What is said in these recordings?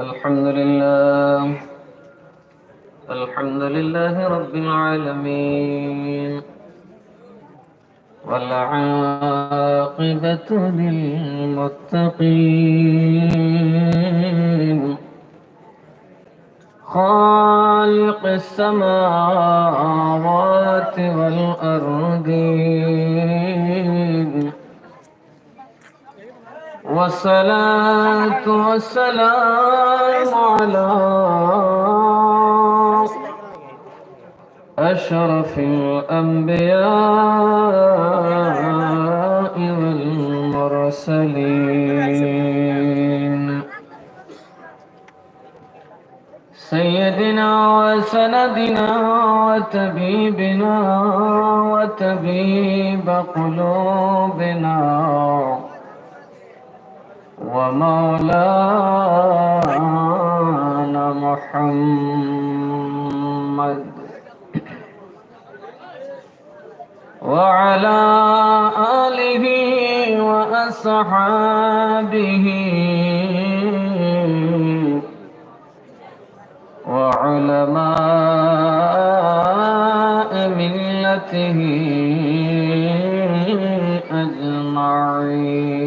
الحمد لله. الحمد لله رب العالمين. والعاقبة للمتقين. خالق السماوات والأرضين. والصلاة والسلام على أشرف الأنبياء والمرسلين. سيدنا وسندنا وتبيبنا وتبيب قلوبنا. ومولانا محمد. وعلى آله وأصحابه. وعلماء ملته أجمعين.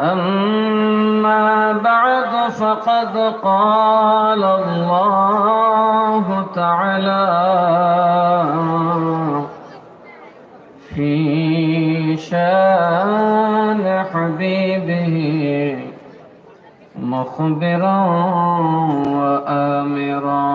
أما بعد فقد قال الله تعالى في شان حبيبه مخبرا وآمرا.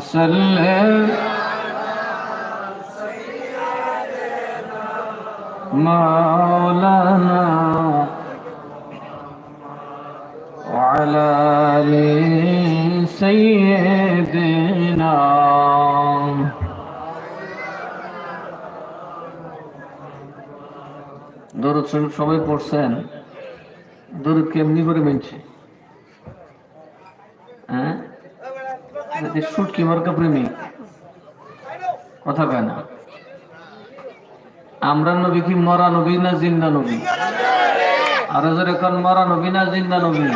صل مولانا وعلى آل سيدنا দরুদ শরীফ সবাই পড়ছেন দরুদ কেমনি করে মেনছে হ্যাঁ কথা কয় না। আমরা নবী কি মরা নবী না জিন্দা নবী? আর এখন মরা নবী না জিন্দা নবী?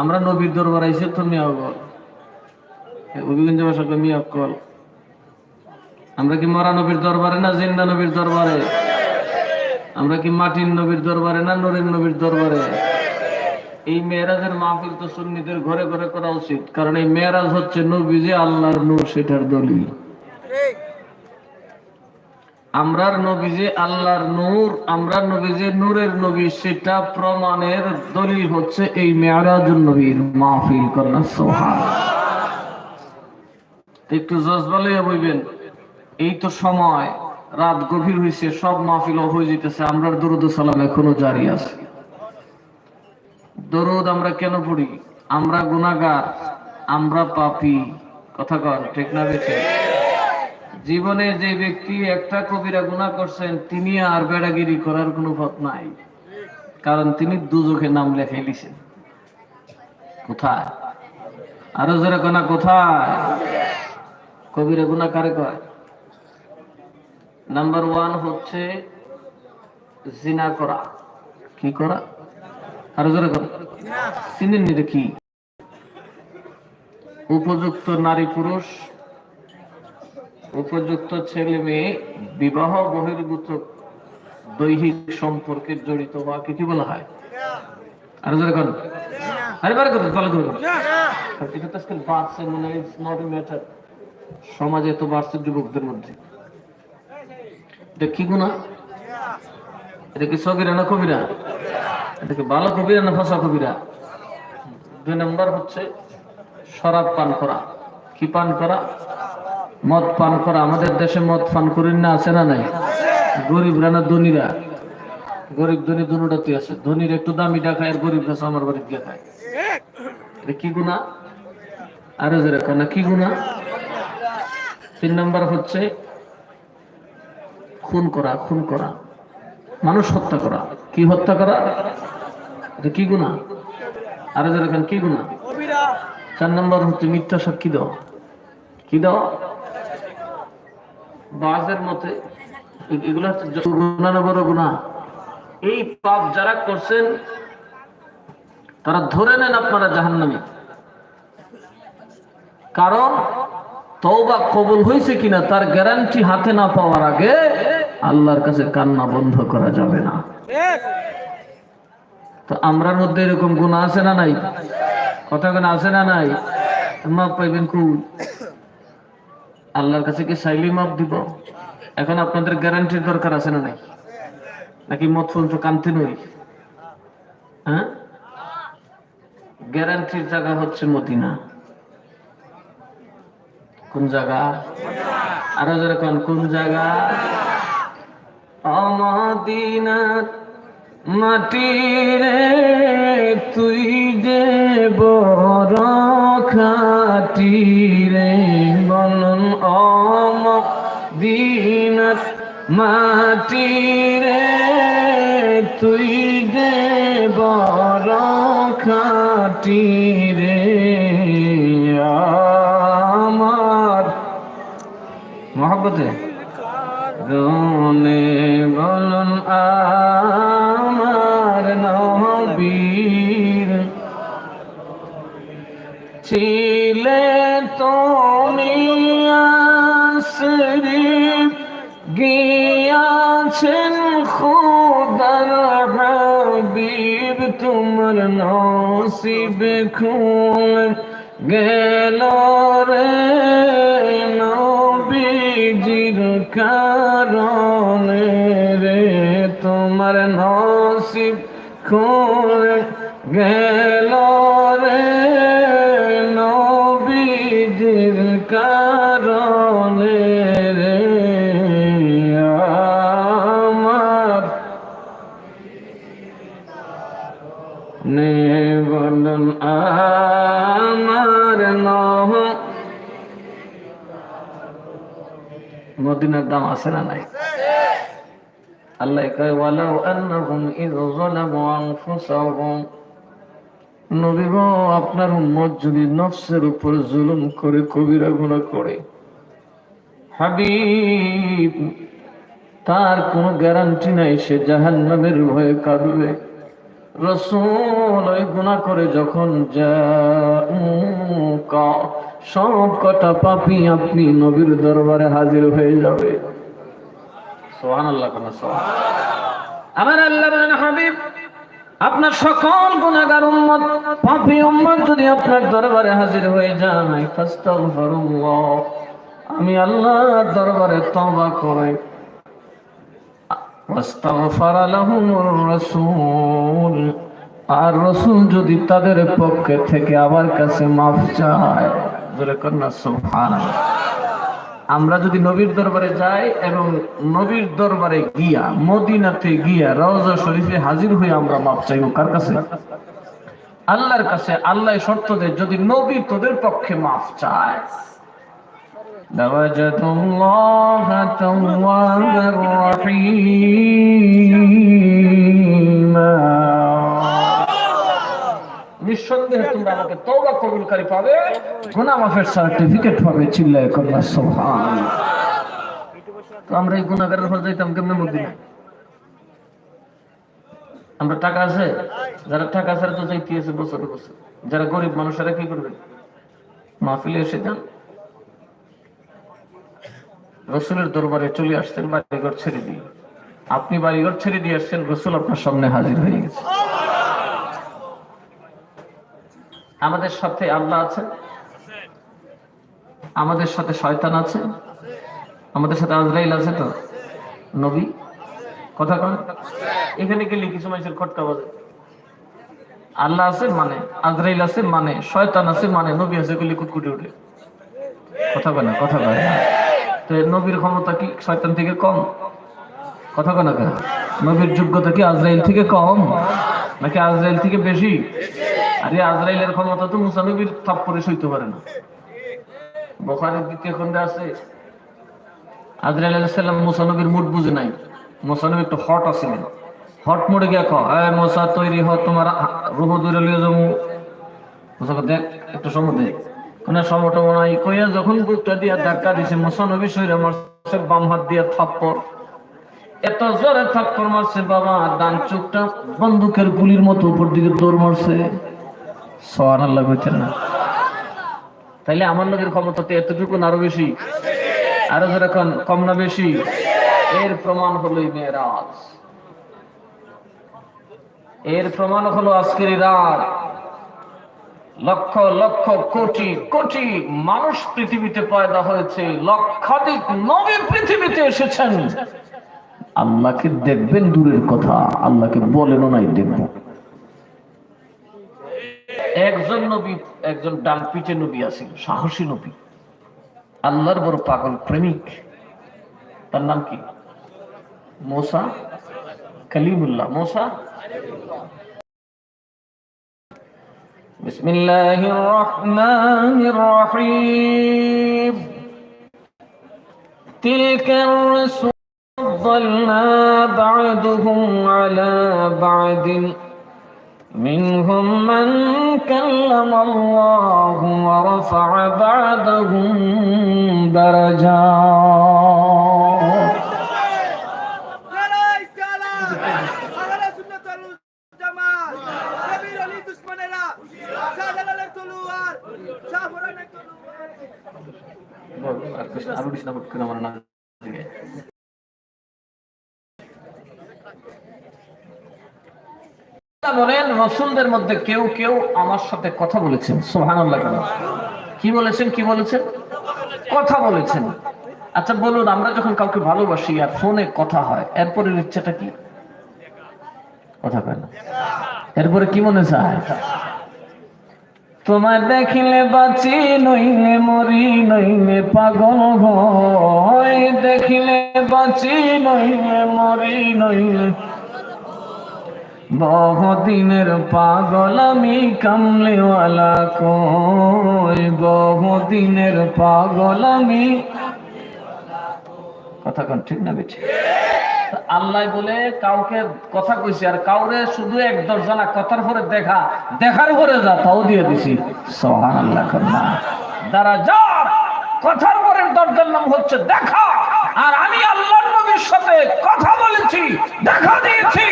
আমরা নবীর দরবার আইসে তো মিয়া মিয়া কল। আমরা কি মরা নবীর দরবারে না জিন্দা নবীর দরবারে? আমরা কি মাটির নবীর দরবারে না নরের নবীর দরবারে? এই মেয়েরাজের মাহফিল তো সুন্নিদের ঘরে ঘরে করা উচিত। কারণ এই মেয়েরাজ হচ্ছে নবী যে আল্লাহর নূর, সেটার দলিল। আমরার নবী যে আল্লাহর নূর আমরা নবী যে নূরের নবী, সেটা প্রমাণের দলিল হচ্ছে এই নবীর মাহফিল একটু বইবেন। এই তো সময়, রাত গভীর হয়েছে সব মাহফিল হয়ে যেতেছে আমরা দুরুদ সালাম এখনও জারি আছে। দরুদ আমরা কেন পড়ি? আমরা গুনাগার আমরা পাপি। কথা কর ঠিক না বেছে জীবনে যে ব্যক্তি একটা কবিরা গুণা করছেন, তিনি আর বেড়াগিরি করার কোনো পথ নাই। কারণ তিনি দুজখে নাম লেখাই লিছেন কোথায়? আরও যারা কোনা কোথায়? কবিরা গুণা কারে কয়? নাম্বার ওয়ান হচ্ছে জিনা করা। কি করা? আরও যারা করা চিনেন নি উপযুক্ত নারী পুরুষ, উপযুক্ত ছেলে মেয়ে, বিবাহ বহির্ভূত দৈহিক সম্পর্কে জড়িত কি বলা হয়? আরও যারা করেন আরে বার করুন ভালো করুন এটা তো আজকাল বাড়ছে, মনে হয় নট ম্যাটার সমাজে তো বাড়ছে যুবকদের মধ্যে। এটা কি গুণা? এটা কি সবিরা না কবিরা? এটা কি ভালো কবিরা না ফসা কবিরা? দুই নম্বর হচ্ছে শরাব পান করা। কি পান করা? মদ পান করা। আমাদের দেশে মদ পান করেন না, আছে না নাই? গরিবরা না ধনীরা? গরিব ধনী দুটাতে আছে। ধনীর একটু দামি খায় আর গরিব কাছে আমার বাড়িতে গিয়ে খায় কি গুণা? আরও যারা কেন কি গুণা? তিন নম্বর হচ্ছে খুন করা খুন করা। মানুষ হত্যা করা। কি হত্যা করা? এটা কি গুণা আরও যারা কি গুণা চার নম্বর হচ্ছে মিথ্যা সাক্ষী দাও কি দাও বাজের মতে এগুলো হচ্ছে বড় গুণা এই পাপ যারা করছেন, তারা ধরে নেন আপনারা জাহান্নামী। কারণ, তওবা কবুল হয়েছে কিনা তার গ্যারান্টি হাতে না পাওয়ার আগে আল্লাহর কাছে কান্না বন্ধ করা যাবে না। তো আমরার মধ্যে এরকম গুণ আছে না নাই? কথা কেন আছে না নাই? মাপ পাইবেন কুল, আল্লাহর কাছে কি চাইলেই মাপ দিব? এখন আপনাদের গ্যারান্টির দরকার আছে না নাই? নাকি মত ফোন তো কানতে নই? হ্যাঁ? গ্যারান্টির জায়গা হচ্ছে মদিনা। কোন জায়গা? আরও যারা কোন কোন জায়গা? অমদিনার মাটি রে তুই যে বড় খাটি রে বলন অম দিনার মাটি রে তুই যে বড় খাটি রে আমার মহাব্বতে। রনে আমার নবীর। ছিলে তুমি আসরি, গিয়াছেন খুদার হাবিব, তোমার নসিব খুল গেল রে নবীজির কারণে খুল গেল রে নবীজির কারণে রে। আমার নে বলুন আমার নহ। মদিনার দাম আছে না নাই? আল্লাহ কয়, ওয়ালাউ আন্নাহুম যালামু আনফুসাহুম। নবী আপনার উম্মত যদি নফসের উপর জুলুম করে, কবিরা গুনাহ করে। হাবিব, তার কোনো গ্যারান্টি নাই, সে জাহান্নামের ভয়ে কাঁদবে। রসুল ওই করে যখন যা সব কটা পাপি আপনি নবীর দরবারে হাজির হয়ে যাবে। আল্লাহ আমার আল্লাহ হাবিব, আপনার সকল গুণাগার উম্মত, পাপি উম্মত যদি আপনার দরবারে হাজির হয়ে যায় আমি আল্লাহ দরবারে তবা করে। আর রসুল যদি তাদের পক্ষে থেকে আমার কাছে মাফ চায় কন্যা আমরা যদি নবীর দরবারে যাই এবং নবীর দরবারে গিয়া মদিনাতে গিয়া রওজা শরীফে হাজির হয়ে আমরা মাফ চাইব কার কাছে আল্লাহর কাছে আল্লাহ শর্ত দেয় যদি নবী তোদের পক্ষে মাফ চায় لوجدوا الله توابا رحيما নিঃসন্দেহে তোমরা আমাকে কবুলকারী পাবে গুনাহ মাফের সার্টিফিকেট পাবে, চিল্লায় সুবহান তো আমরা এই গুনাহগারের যাইতাম কেমনে আমরা টাকা আছে? যারা টাকা আছে তো যাইতে আছে বছর বছর। যারা গরিব মানুষেরা কি করবে? মাহফিলে এসে যান। রসুলের দরবারে চলে আসছেন, বাড়িঘর ছেড়ে দিয়ে। আপনি বাড়িঘর ছেড়ে দিয়ে আসছেন, রসুল আপনার সামনে হাজির হয়ে গেছে। আমাদের সাথে আল্লাহ আছে। আমাদের সাথে শয়তান আছে। আমাদের সাথে আজরাইল আছে তো? নবী? কথা কন। এখানে গেলে কিছু মানুষের খটকা বাজে। আল্লাহ আছে মানে আজরাইল আছে মানে শয়তান আছে মানে নবী আছে গুলি কুটকুটি উঠে। কথা কয় না, কথা কয়। তো নবীর ক্ষমতা কি শয়তান থেকে কম? কথা কয় না নবীর যোগ্যতা কি আজরাইল থেকে কম? নাকি আজরাইল থেকে বেশি? আরে আজরাইলের ক্ষমতা তো মুসা নবীর থাপ্পরে সইতে পারে না। বোখারের দ্বিতীয় খণ্ডে আছে, আজরাইল আলাইসাল্লাম মুসা নবীর মুড বুঝে নাই। মুসা নবী একটু হট আছিলেন। হট মোড়ে গিয়া কয়, "এ তৈরি হ, তোমার রুহ দূরে লিয়ে যাব। দেখ, একটু সময় দে। সময়টা হয় কইয়া যখন বুকটা দিয়া ধাক্কা দিছে মুসা নবী শরীরে মারছে, বাম হাত দিয়া থাপ্পড়। এত জোরে থাপ্পড় মারছে, বাবা, ডান চোখটা বন্দুকের গুলির মতো উপর দিকে দৌড় মারছে। তাইলে আমার লোকের ক্ষমতা তো এতটুকু আরও বেশি? আরও যেরকম কম না বেশি? এর প্রমাণ হলো মেয়েরাজ। এর প্রমাণ হলো আজকের রাত। লক্ষ লক্ষ, কোটি কোটি মানুষ পৃথিবীতে পয়দা হয়েছে। লক্ষাধিক নবী পৃথিবীতে এসেছেন। আল্লাহকে দেখবেন দূরের কথা। আল্লাহকে বলেনও নাই দেখব। একজন নবী একজন ডান পিঠে নবী আছিল সাহসী নবী আল্লাহর বড় পাগল প্রেমিক তার নাম কি মোসা কালিমুল্লাহ মোসা بسم الله الرحمن الرحيم تلك الرسل فضلنا بعضهم على بعض منهم من كلم الله ورفع بعضهم درجات লড়াই চালা আহলে সুন্নাত ওয়াল জামাত কবির আলী দুশমনেরা শাহজালালের তলোয়ার শাহপুরানের তলোয়ার আর কৃষ্ণ আরো কৃষ্ণ করে আমার নাম বলেন রসুলদের মধ্যে কেউ কেউ আমার সাথে কথা বলেছেন। সোহানুল্লাহ কেন কি বলেছেন কি বলেছেন? কথা বলেছেন। আচ্ছা বলুন, আমরা যখন কাউকে ভালোবাসি আর ফোনে কথা হয়, এরপরের ইচ্ছাটা কি? কথা কয় না। এরপরে কি মনে চায়? তোমায় দেখিলে বাঁচি, নইলে মরি, নইলে পাগল হয় দেখিলে বাঁচি, নইলে মরি, নইলে বহুদিনের পাগল আমি কামলেওয়ালা কই? বহুদিনের পাগল আমি কথা কোন, ঠিক না বেঠি? আল্লাহ বলে, কাউকে কথা কইছি, আর কাউরে শুধু এক দর্জনা কথার পরে দেখা, দেখার পরে যা, তাও দিয়ে দিছি। সোহান আল্লাহ কন্যা দ্বারা যা! কথার পরে দরজার নাম হচ্ছে দেখা, আর আমি আল্লাহর নবীর সাথে কথা বলেছি, দেখা দিয়েছি,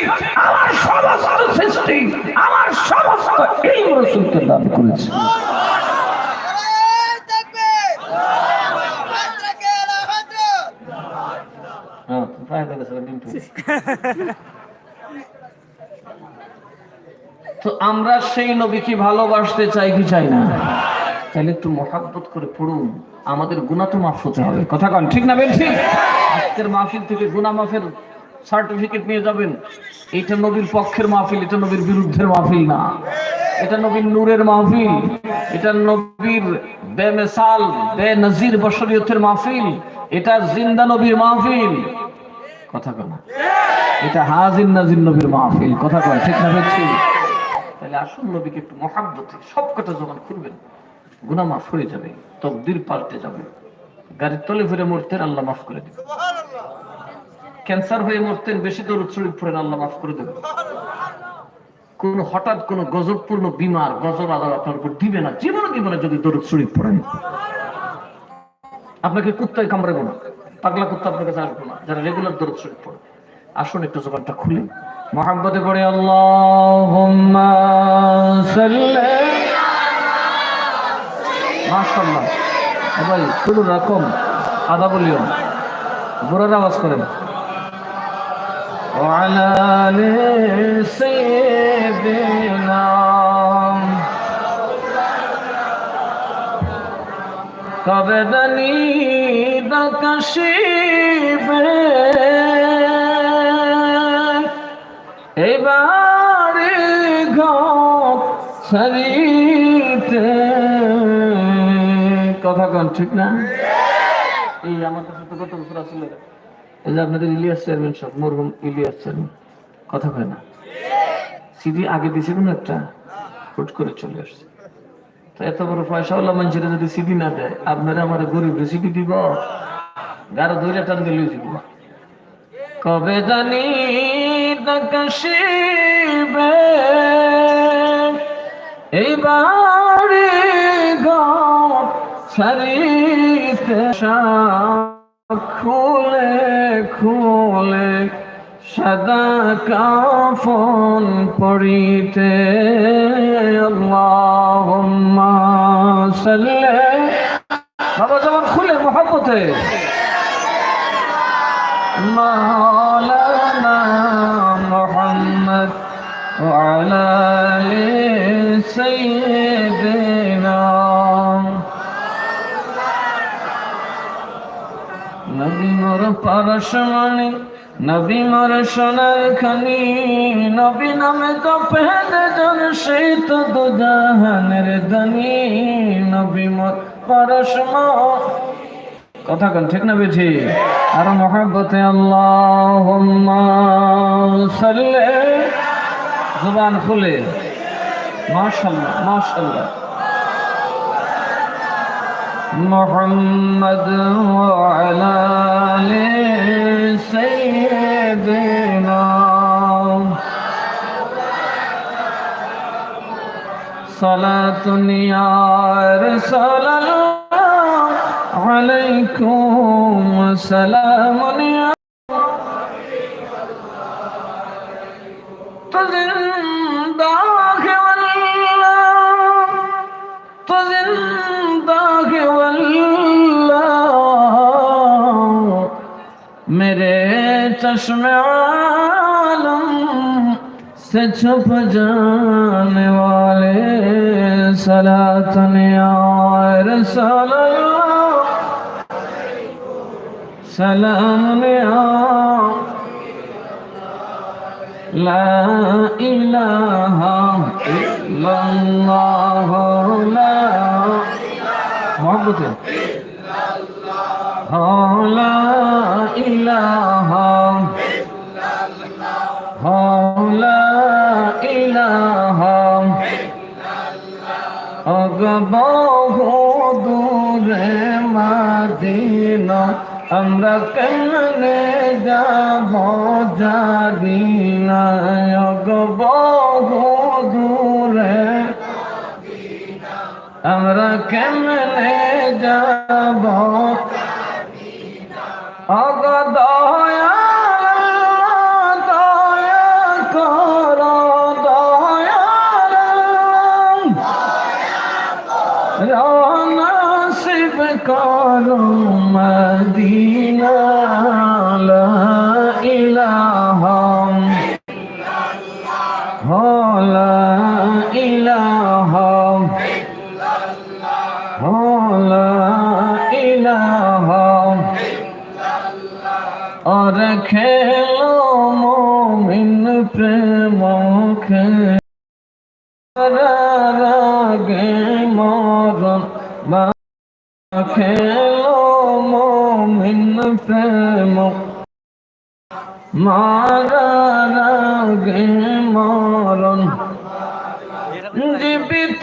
আমার সমস্ত সৃষ্টি, আমার সমস্ত এই রসুলকে দান করেছি। হ্যাঁ তো আমরা সেই নবীকে ভালোবাসতে চাই কি চাই না? তাহলে একটু মহাব্বত করে পড়ুন। আমাদের গুণা তো মাফ হতে হবে। কথা কন, ঠিক না ঠিক আজকের মাহফিল থেকে গুণা মাফের সার্টিফিকেট নিয়ে যাবেন। এটা নবীর পক্ষের মাহফিল, এটা নবীর বিরুদ্ধের মাহফিল না। এটা নবীর নূরের মাহফিল, এটা নবীর বেমেসাল বে নজির বশরিয়তের মাহফিল, এটা জিন্দা নবীর মাহফিল। কথা কন। এটা হাজির নাজির নবীর মাহফিল। কথা কয় ঠিক না ঠিক তাহলে আসুন নবীকে একটু মহাব্বতে সব কথা যখন খুলবেন। গুনাহ মাফ হয়ে যাবে তকদির পাল্টে যাবে। গাড়ির তলে ফিরে মরতেন আল্লাহ মাফ করে দেবে। ক্যান্সার হয়ে মরতেন বেশি দরদ শরীর পড়েন আল্লাহ মাফ করে দেবে। কোন হঠাৎ কোন গজবপূর্ণ বিমার গজব আদাব আপনার উপর দিবে না জীবনে জীবনে যদি দরদ পড়েন। আপনাকে কুত্তায় কামড়াবো না পাগলা কুত্তা আপনার কাছে আসব না যারা রেগুলার দরদ শরীর পড়ে। আসুন একটু জবানটা খুলে। মহাব্বতে পড়ে আল্লাহুম্মা সাল্লি মাশাল্লাহ ভাই, শুধু রকম আদা বলিও। বুড়ার আওয়াজ করেন। কবে দানি দাকাশিবে এবারে ঘ সারি কন, ঠিক না? এই আমার কাছে তো কত বছর আসলে এই যে আপনাদের ইলিয়াস চেয়ারম্যান সব, মরহুম ইলিয়াস চেয়ারম্যান, কথা কয় না? সিডি আগে দিছে কোন একটা? হুট করে চলে আসছে। তো এত বড় পয়সাওয়ালা মানুষেরা যদি সিডি না দেয়, আপনারা আমার গরিব সিডি দিব? গারো ধরে টান দিলে দিব কবে জানি এই বাড়ি গাও ছাড়িতে খুলে খুলে সদা কাফন পড়িতে আল্লাহুম্মা সাল্লি। বাবা, যখন খুলে মহব্বতে। মাওলানা মুহাম্মদ ওয়া আলা সাইয়্যিদ। মোর পরশমণি নবী মোর সোনার খনি। নবী নামে তো পেহলে জন সেই তো দু জাহানের ধনী। নবী মোর পরশমণি কথা কন, ঠিক না বেঠি আর মহাব্বতে আল্লাহ সাল্লে। জুবান খুলে। মাশাল্লাহ মাশাল্লাহ। محمد وعلى آل سيدنا صلاة يا رسول الله عليكم سلام يا تو چشم عالم سے چھپ جانے والے سلاطن رسول سلام لا الہ الا اللہ لا محبت لا الہ অগবহ দূরে মাদিনা আমরা কেমনে যাব জানি না। অগবহ দূরে আমরা কেমনে যাব মরণ জীবিত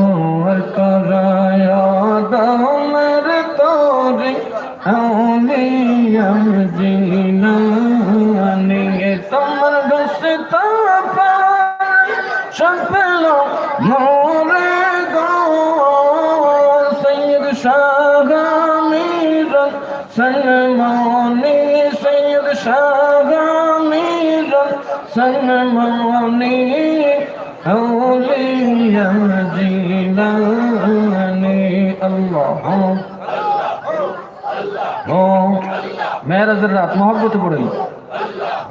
মেরাজের রাত মহব্বতে পড়েন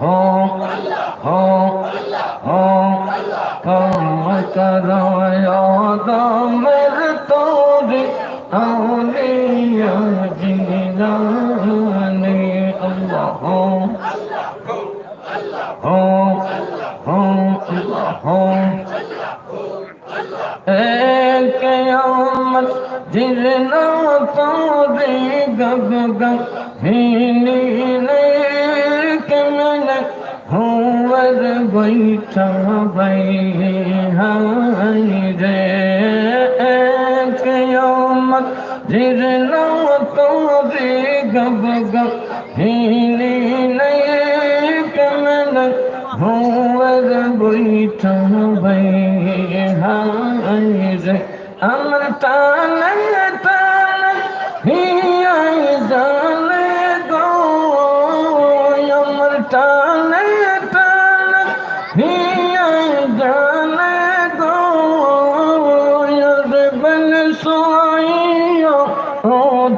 হ্যাঁ হো হো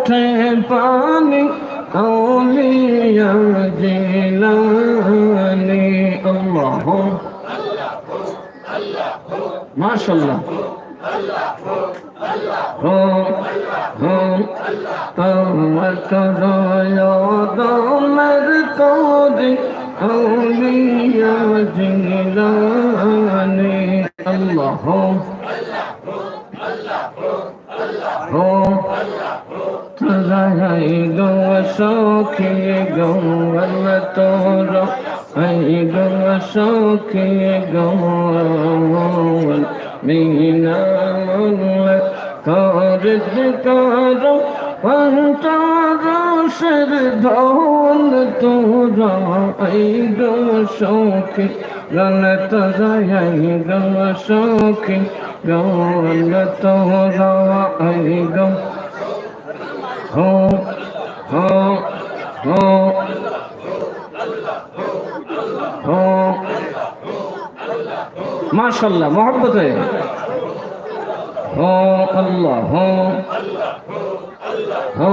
ওঠে পানি আউলিয়া জিলানি আল্লাহ মাশাআল্লাহ। হো হো তোমার করয়াদমের তোরে আউলিয়া জিলানি আল্লাহ হো হো তোরাই গো সখী গো তোর, এই গো সখী গো বিনা করদ কর পঞ্চারসের ধন তোরা, এই গো সখী গল তোরা, এই গো সখী গল তোরা, এই গো हो हो হো। হো মাশাল্লাহ মোহাম্মত হয়ে। হো আল্লাহ হো। হো।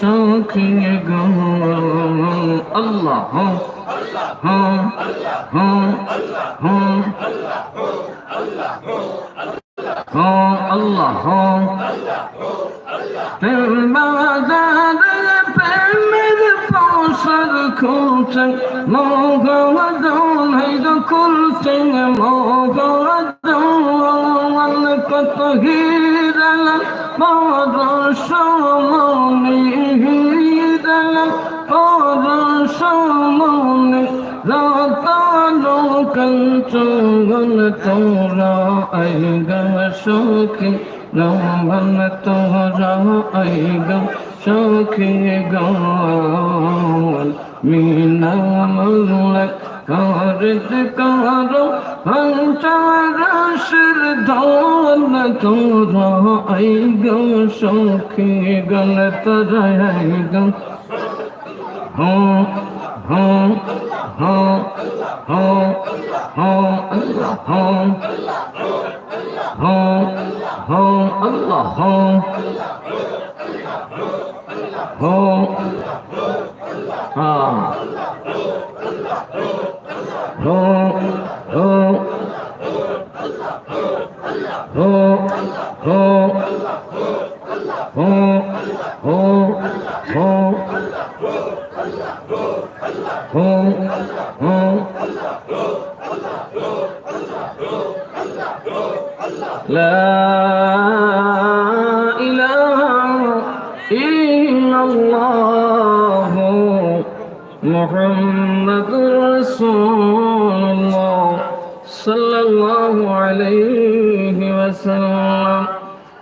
চোখিয়ে গো আল্লাহ হ্যাঁ হ্যাঁ হ্যাঁ হ্যাঁ হ্যাঁ আল্লাহ হ্যাঁ তেল বাজারে প্রেমের পাশার খুলছে মগমদন হইদ খুলছে মগমদন কত হিরাল মর সমী সামন রাতানো কঞ্চঙ্গন তোরা আইগ সুখী গমন তোরা আইগ সুখী গমন মিনা মল্লক কারিত কারও পঞ্চারাশের ধন তোরা আইগ সুখী হ্যাঁ হ্যাঁ হ্যাঁ হ্যাঁ হ্যাঁ আল্লাহ হ্যাঁ হ্যাঁ হ্যাঁ আল্লাহ হ্যাঁ হ্যাঁ হ্যাঁ হ্যাঁ হ্যাঁ হ্যাঁ হ্যাঁ হ্যাঁ হ্যাঁ হ্যাঁ হ্যাঁ হ্যাঁ لا إله إلا الله محمد رسول الله صلى الله عليه وسلم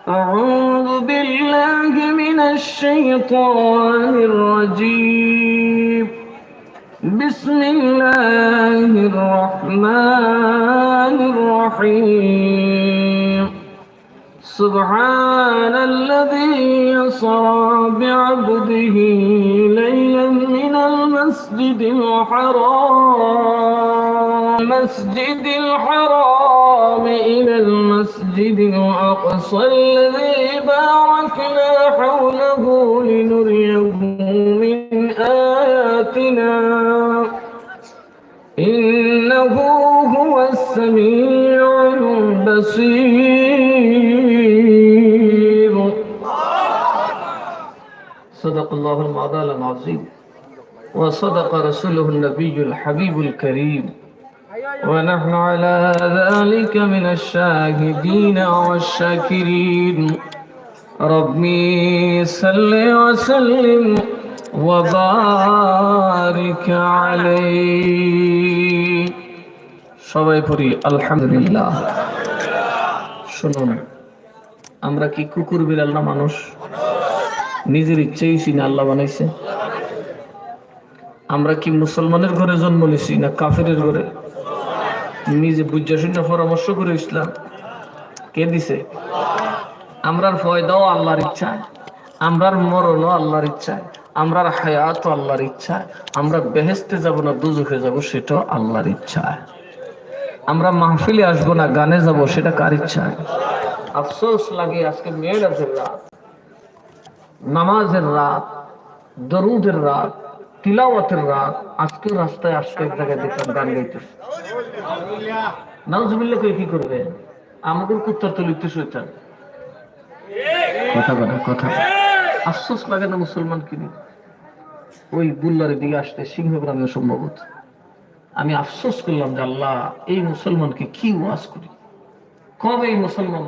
أعوذ بالله من الشيطان الرجيم بسم الله الرحمن الرحيم. سبحان الذي يصرى بعبده ليلا من المسجد الحرام. المسجد الحرام إلى المسجد الأقصى الذي باركنا حوله لنريه من آياتنا. السميع البصير صدق الله المعضل العظيم وصدق رسوله النبي الحبيب الكريم. ونحن على ذلك من الشاهدين والشاكرين. ربي صل وسلم وبارك عليه. সবাই পড়ি, আলহামদুলিল্লাহ। শুনুন, আমরা কি কুকুর বিড়াল না মানুষ? নিজের ইচ্ছেই চিনা আল্লাহ বানাইছে। আমরা কি মুসলমানের ঘরে জন্ম নিছি না কাফের ঘরে? নিজে বুঝা শূন্য পরামর্শ করে ইসলাম। কে দিছে? আমরার ফয়দাও আল্লাহর ইচ্ছায়। আমরার মরণও আল্লাহর ইচ্ছায়। আমরার হায়াত আল্লাহর ইচ্ছায়। আমরা বেহেস্তে যাব না দুজুখে যাব, সেটাও আল্লাহর ইচ্ছায়। আমরা মাহফিলে আসব না, গানে যাব, সেটা কার ইচ্ছায় আফসোস লাগে আজকে মেয়েরাজের রাত, নামাজের রাত, দরুদের রাত, তিলাওয়াতের রাত, আজকে রাস্তায় আজকে এক জায়গায় দেখলাম গান গাইতেছে। নাউজুবিল্লা কই কি করবে? আমাদের কুত্তার তলিতে শুয়েছেন কথা কথা কথা আফসোস লাগে না মুসলমান কিনি। ওই বুল্লারের দিকে আসতে সিংহগ্রামে সম্ভবত আমি আফসোস করলাম যে আল্লাহ এই মুসলমানকে কি ওয়াজ করি? কবে এই মুসলমান